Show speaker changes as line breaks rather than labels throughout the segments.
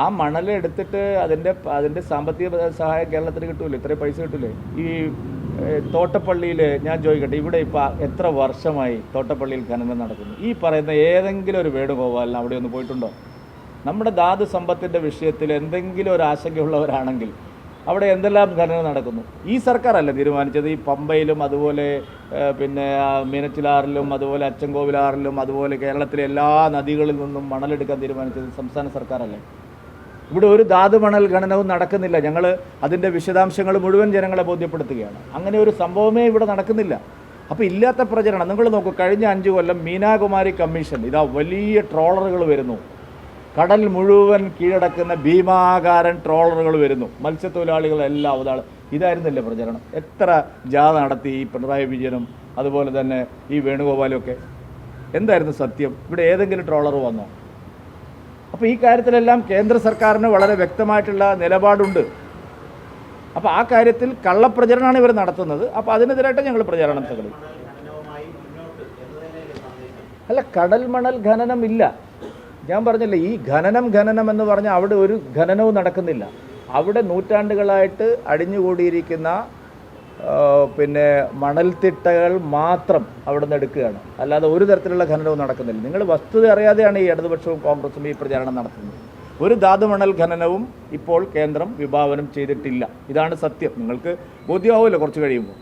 ആ മണൽ എടുത്തിട്ട് അതിന്റെ അതിന്റെ സാമ്പത്തിക സഹായം കേരളത്തിന് കിട്ടൂലേ? ഇത്രയും പൈസ കിട്ടൂലേ? ഈ തോട്ടപ്പള്ളിയിൽ ഞാൻ ചോദിക്കട്ടെ ഇവിടെ ഇപ്പോൾ എത്ര വർഷമായി തോട്ടപ്പള്ളിയിൽ ഖനനം നടക്കുന്നു? ഈ പറയുന്ന ഏതെങ്കിലും ഒരു വേണുഗോപാലിന് അവിടെ ഒന്ന് പോയിട്ടുണ്ടോ? നമ്മുടെ ധാതു സമ്പത്തിന്റെ വിഷയത്തിൽ എന്തെങ്കിലും ഒരു ആശങ്കയുള്ളവരാണെങ്കിൽ അവിടെ എന്തെല്ലാം ഖനനം നടക്കുന്നു? ഈ സർക്കാരല്ലേ തീരുമാനിച്ചത്? ഈ പമ്പയിലും അതുപോലെ പിന്നെ മീനച്ചിലാറിലും അതുപോലെ അച്ചൻകോവിലാറിലും അതുപോലെ കേരളത്തിലെ എല്ലാ നദികളിൽ നിന്നും മണലെടുക്കാൻ തീരുമാനിച്ചത് സംസ്ഥാന സർക്കാരല്ലേ? ഇവിടെ ഒരു ധാതു മണൽ ഖനനവും നടക്കുന്നില്ല. ഞങ്ങൾ അതിന്റെ വിശദാംശങ്ങൾ മുഴുവൻ ജനങ്ങളെ ബോധ്യപ്പെടുത്തുകയാണ്. അങ്ങനെ ഒരു സംഭവമേ ഇവിടെ നടക്കുന്നില്ല. അപ്പോൾ ഇല്ലാത്ത പ്രചരണം നിങ്ങൾ നോക്കൂ കഴിഞ്ഞ അഞ്ച് കൊല്ലം മീനാകുമാരി കമ്മീഷൻ ഇതാ വലിയ ട്രോളറുകൾ വരുന്നു. കടൽ മുഴുവൻ കീഴടക്കുന്ന ഭീമാകാരൻ ട്രോളറുകൾ വരുന്നു. മത്സ്യത്തൊഴിലാളികളെല്ലാം അതാണ് ഇതായിരുന്നില്ലേ പ്രചരണം? എത്ര ജാഥ നടത്തി ഈ പിണറായി വിജയനും അതുപോലെ തന്നെ ഈ വേണുഗോപാലും ഒക്കെ? എന്തായിരുന്നു സത്യം? ഇവിടെ ഏതെങ്കിലും ട്രോളർ വന്നോ? അപ്പോൾ ഈ കാര്യത്തിലെല്ലാം കേന്ദ്ര സർക്കാരിന് വളരെ വ്യക്തമായിട്ടുള്ള നിലപാടുണ്ട്. അപ്പോൾ ആ കാര്യത്തിൽ കള്ളപ്രചരണമാണ് ഇവർ നടത്തുന്നത്. അപ്പോൾ അതിനെതിരായിട്ട് ഞങ്ങൾ പ്രചാരണം
തകളി
അല്ല കടൽ മണൽ ഖനനം ഇല്ല. ഞാൻ പറഞ്ഞല്ലേ ഈ ഖനനം ഖനനം എന്ന് പറഞ്ഞാൽ അവിടെ ഒരു ഖനനവും നടക്കുന്നില്ല. അവിടെ നൂറ്റാണ്ടുകളായിട്ട് അടിഞ്ഞുകൂടിയിരിക്കുന്ന പിന്നെ മണൽത്തിട്ടകൾ മാത്രം അവിടെ നിന്ന് എടുക്കുകയാണ്. അല്ലാതെ ഒരു തരത്തിലുള്ള ഖനനവും നടക്കുന്നില്ല. നിങ്ങൾ വസ്തുത അറിയാതെയാണ് ഈ ഇടതുപക്ഷവും കോൺഗ്രസും ഈ പ്രചാരണം നടത്തുന്നത്. ഒരു ധാതു മണൽ ഖനനവും ഇപ്പോൾ കേന്ദ്രം വിഭാവനം ചെയ്തിട്ടില്ല. ഇതാണ് സത്യം. നിങ്ങൾക്ക് ബോധ്യമാവുമല്ലോ കുറച്ച് കഴിയുമ്പോൾ.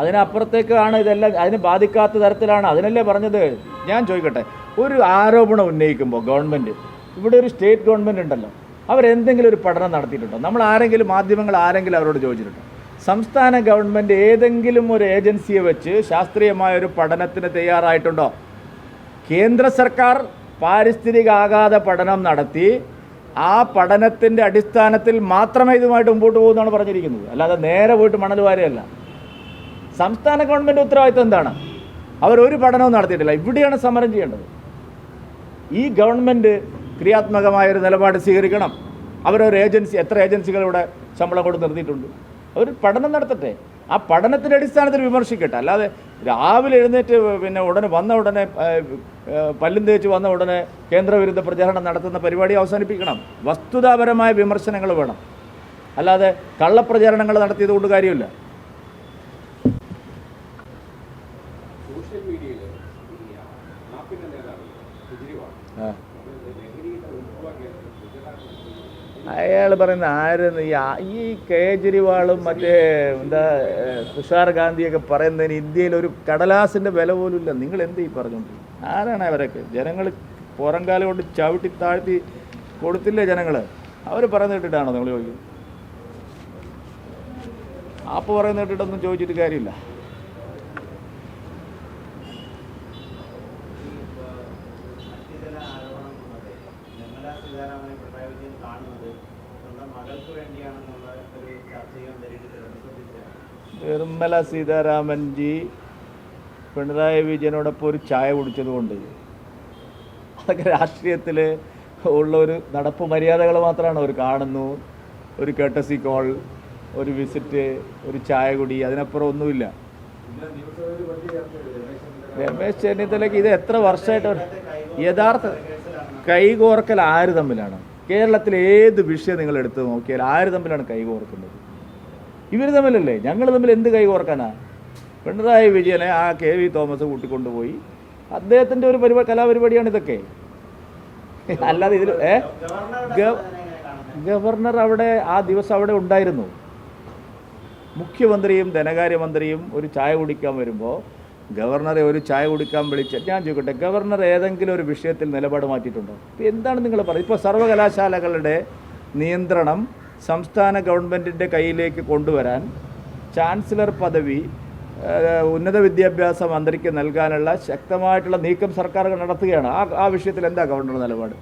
അതിനപ്പുറത്തേക്കാണ് ഇതെല്ലാം അതിനെ ബാധിക്കാത്ത തരത്തിലാണ്. അതിനല്ലേ പറഞ്ഞത്? ഞാൻ ചോദിക്കട്ടെ. ഒരു ആരോപണം ഉന്നയിക്കുമ്പോൾ ഗവൺമെന്റ് ഇവിടെ ഒരു സ്റ്റേറ്റ് ഗവൺമെന്റ് ഉണ്ടല്ലോ. അവരെന്തെങ്കിലും ഒരു പഠനം നടത്തിയിട്ടുണ്ടോ? നമ്മൾ ആരെങ്കിലും മാധ്യമങ്ങൾ ആരെങ്കിലും അവരോട് ചോദിച്ചിട്ടുണ്ടോ? സംസ്ഥാന ഗവൺമെന്റ് ഏതെങ്കിലും ഒരു ഏജൻസിയെ വെച്ച് ശാസ്ത്രീയമായ ഒരു പഠനത്തിന് തയ്യാറായിട്ടുണ്ടോ? കേന്ദ്ര സർക്കാർ പാരിസ്ഥിതിക ആഘാത പഠനം നടത്തി ആ പഠനത്തിന്റെ അടിസ്ഥാനത്തിൽ മാത്രമേ ഇതുമായിട്ട് മുമ്പോട്ട് പോകുമെന്നാണ് പറഞ്ഞിരിക്കുന്നത്. അല്ലാതെ നേരെ പോയിട്ട് മണൽ വാരയല്ല. സംസ്ഥാന ഗവൺമെന്റ് ഉത്തരവാദിത്വം എന്താണ്? അവരൊരു പഠനവും നടത്തിയിട്ടില്ല. ഇവിടെയാണ് സമരം ചെയ്യേണ്ടത്. ഈ ഗവൺമെന്റ് ക്രിയാത്മകമായൊരു നിലപാട് സ്വീകരിക്കണം. അവരൊരു ഏജൻസി എത്ര ഏജൻസികൾ ഇവിടെ ശമ്പളം കൊണ്ട് നിർത്തിയിട്ടുണ്ട്. അവർ പഠനം നടത്തട്ടെ. ആ പഠനത്തിന്റെ അടിസ്ഥാനത്തിൽ വിമർശിക്കട്ടെ. അല്ലാതെ രാവിലെ എഴുന്നേറ്റ് പിന്നെ ഉടനെ വന്ന ഉടനെ പല്ലും തേച്ച് വന്ന ഉടനെ കേന്ദ്രവിരുദ്ധ പ്രചാരണം നടത്തുന്ന പരിപാടി അവസാനിപ്പിക്കണം. വസ്തുതാപരമായ വിമർശനങ്ങൾ വേണം. അല്ലാതെ കള്ളപ്രചാരണങ്ങൾ നടത്തിയത് കൊണ്ട് കാര്യമില്ല.
സോഷ്യൽ മീഡിയയിൽ
അയാൾ പറയുന്ന ആരെന്ന് ഈ കേജ്രിവാളും മറ്റേ എന്താ തുഷാർ ഗാന്ധിയൊക്കെ പറയുന്നതിന് ഇന്ത്യയിൽ ഒരു കടലാസിന്റെ വില പോലും ഇല്ല. നിങ്ങൾ എന്ത് ഈ പറഞ്ഞുകൊണ്ടിരിക്കുന്നത് ആരാണ് അവരൊക്കെ? ജനങ്ങൾ പുറംകാലം കൊണ്ട് ചവിട്ടി താഴ്ത്തി കൊടുത്തില്ലേ ജനങ്ങൾ അവർ പറയുന്ന കേട്ടിട്ടാണോ നിങ്ങൾ ചോദിക്കുന്നത്? ആപ്പ് പറയുന്ന കേട്ടിട്ടൊന്നും ചോദിച്ചിട്ട് കാര്യമില്ല
മറ്റു ചില ആരോപണം വന്നത് നിർമ്മലാ സീതാരാമനെ പിണറായി വിജയൻ കാണുന്നത്. സ്വന്തം മകൾക്ക് വേണ്ടിയാണെന്നുള്ള ഒരു ചർച്ചയും
നിർമ്മല സീതാരാമൻജി പിണറായി വിജയനോടൊപ്പം ഒരു ചായ കുടിച്ചതുകൊണ്ട് അതൊക്കെ രാഷ്ട്രീയത്തിൽ ഉള്ള ഒരു നടപ്പ് മര്യാദകൾ മാത്രമാണ് അവർ കാണുന്നു. ഒരു കേട്ടസി കോൾ ഒരു വിസിറ്റ് ഒരു ചായ കുടി അതിനപ്പുറം ഒന്നുമില്ല. രമേശ് ചെന്നിത്തലയ്ക്ക് ഇത് എത്ര വർഷമായിട്ട് യഥാർത്ഥ കൈകോർക്കൽ ആര് തമ്മിലാണ് കേരളത്തിൽ ഏത് വിഷയം നിങ്ങൾ എടുത്ത് നോക്കിയാൽ ആര് തമ്മിലാണ് കൈകോർക്കുന്നത്. ഇവർ തമ്മിലല്ലേ? ഞങ്ങൾ തമ്മിൽ എന്ത് കൈകോർക്കാനാ? പിണറായി വിജയനെ ആ കെ വി തോമസ് കൂട്ടിക്കൊണ്ടുപോയി. അദ്ദേഹത്തിന്റെ ഒരു പരിപാടി കലാപരിപാടിയാണ് ഇതൊക്കെ. അല്ലാതെ ഇതിൽ ഏ? ഗവർണർ അവിടെ ആ ദിവസം അവിടെ ഉണ്ടായിരുന്നു. മുഖ്യമന്ത്രിയും ധനകാര്യമന്ത്രിയും ഒരു ചായ കുടിക്കാൻ വരുമ്പോൾ ഗവർണറെ ഒരു ചായ കുടിക്കാൻ വിളിച്ച് ഞാൻ ചോദിക്കട്ടെ ഗവർണർ ഏതെങ്കിലും ഒരു വിഷയത്തിൽ നിലപാട് മാറ്റിയിട്ടുണ്ടോ? ഇപ്പം എന്താണ് നിങ്ങൾ പറയുന്നത് ഇപ്പോൾ സർവകലാശാലകളുടെ നിയന്ത്രണം സംസ്ഥാന ഗവൺമെന്റിന്റെ കയ്യിലേക്ക് കൊണ്ടുവരാൻ ചാൻസലർ പദവി ഉന്നത വിദ്യാഭ്യാസ മന്ത്രിക്ക് നൽകാനുള്ള ശക്തമായിട്ടുള്ള നീക്കം സർക്കാർ നടത്തുകയാണ്. ആ ആ വിഷയത്തിൽ എന്താ ഗവർണർ നിലപാട്?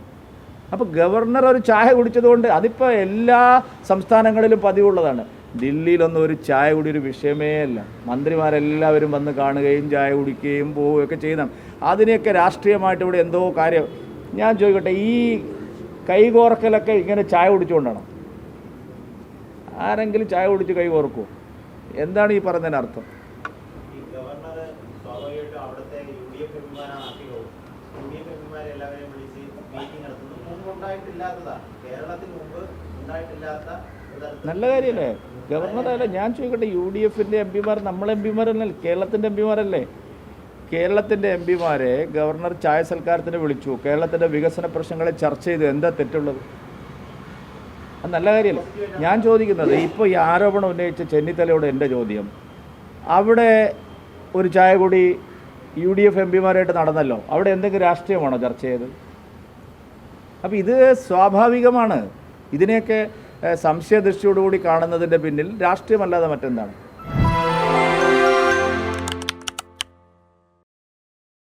അപ്പോൾ ഗവർണർ ഒരു ചായ കുടിച്ചതുകൊണ്ട് അതിപ്പോൾ എല്ലാ സംസ്ഥാനങ്ങളിലും പതിവുള്ളതാണ്. ദില്ലിയിലൊന്നും ഒരു ചായ കുടി ഒരു വിഷയമേ അല്ല. മന്ത്രിമാരെല്ലാവരും വന്ന് കാണുകയും ചായ കുടിക്കുകയും പോവുകയൊക്കെ ചെയ്യുന്ന അതിനെയൊക്കെ രാഷ്ട്രീയമായിട്ട് ഇവിടെ എന്തോ കാര്യം. ഞാൻ ചോദിക്കട്ടെ ഈ കൈകോർക്കലൊക്കെ ഇങ്ങനെ ചായ കുടിച്ചുകൊണ്ടാണ്? ആരെങ്കിലും ചായ കുടിച്ച് കൈകോർക്കുമോ എന്താണ് ഈ പറഞ്ഞതിന് അർത്ഥം?
ഉണ്ടായിട്ടില്ലാത്തതാണ്. കേരളത്തിൽ മുമ്പ് ഉണ്ടായിട്ടില്ലാത്ത
നല്ല കാര്യമല്ലേ ഗവർണറല്ല ഞാൻ ചോദിക്കട്ടെ യു ഡി എഫിന്റെ എം പിമാർ നമ്മളെ എം പിമാരല്ലേ? കേരളത്തിന്റെ എം പിമാരല്ലേ? കേരളത്തിന്റെ എം പിമാരെ ഗവർണർ ചായ സൽക്കാരത്തിന് വിളിച്ചു. കേരളത്തിന്റെ വികസന പ്രശ്നങ്ങളെ ചർച്ച ചെയ്തു എന്താ തെറ്റുള്ളത്? അത് നല്ല കാര്യമല്ലേ ഞാൻ ചോദിക്കുന്നത് ഇപ്പോൾ ഈ ആരോപണം ഉന്നയിച്ച ചെന്നിത്തലയോട് എന്റെ ചോദ്യം. അവിടെ ഒരു ചായ കൂടി യു ഡി എഫ് എം പിമാരായിട്ട് നടന്നല്ലോ. അവിടെ എന്തെങ്കിലും രാഷ്ട്രീയമാണോ ചർച്ച ചെയ്തത്? അപ്പോൾ ഇത് സ്വാഭാവികമാണ്. ഇതിനെയൊക്കെ സംശയദൃഷ്ടിയോടുകൂടി കാണുന്നതിന്റെ പിന്നിൽ രാഷ്ട്രീയമല്ലാതെ മറ്റെന്താണ്?